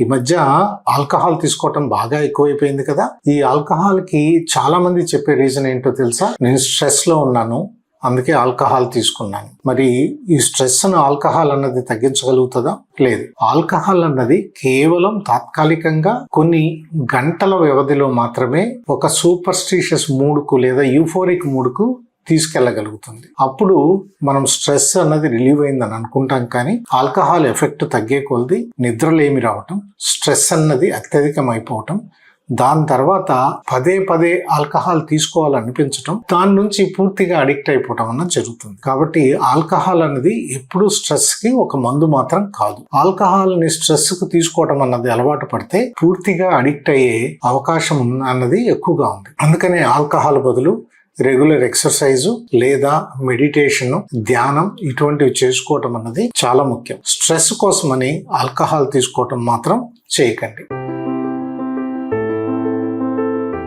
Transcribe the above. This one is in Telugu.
ఈ మధ్య ఆల్కహాల్ తీసుకోవటం బాగా ఎక్కువైపోయింది కదా. ఈ ఆల్కహాల్కి చాలా మంది చెప్పే రీజన్ ఏంటో తెలుసా? నేను స్ట్రెస్లో ఉన్నాను అందుకే ఆల్కహాల్ తీసుకున్నాను. మరి ఈ స్ట్రెస్ను ఆల్కహాల్ అన్నది తగ్గించగలుగుతుందా? లేదు. ఆల్కహాల్ అన్నది కేవలం తాత్కాలికంగా కొన్ని గంటల వ్యవధిలో మాత్రమే ఒక సూపర్ స్టీషియస్ మూడుకు లేదా యూఫోరిక్ మూడుకు తీసుకెళ్ళగలుగుతుంది. అప్పుడు మనం స్ట్రెస్ అన్నది రిలీవ్ అయిందని అనుకుంటాం కానీ ఆల్కహాల్ ఎఫెక్ట్ తగ్గే కొలది నిద్రలేమి రావటం స్ట్రెస్ అన్నది అత్యధికం అయిపోవటం దాని తర్వాత పదే పదే ఆల్కహాల్ తీసుకోవాలనిపించటం దాని నుంచి పూర్తిగా అడిక్ట్ అయిపోవటం అన్నది జరుగుతుంది. కాబట్టి ఆల్కహాల్ అనేది ఎప్పుడు స్ట్రెస్కి ఒక మందు మాత్రం కాదు. ఆల్కహాల్ని స్ట్రెస్కు తీసుకోవటం అన్నది అలవాటు పడితే పూర్తిగా అడిక్ట్ అయ్యే అవకాశం అన్నది ఎక్కువగా ఉంది. అందుకనే ఆల్కహాల్ బదులు రెగ్యులర్ ఎక్సర్సైజ్ లేదా మెడిటేషన్ ధ్యానం ఇటువంటివి చేసుకోవటం అన్నది చాలా ముఖ్యం. స్ట్రెస్ కోసమని ఆల్కహాల్ తీసుకోవటం మాత్రం చేయకండి.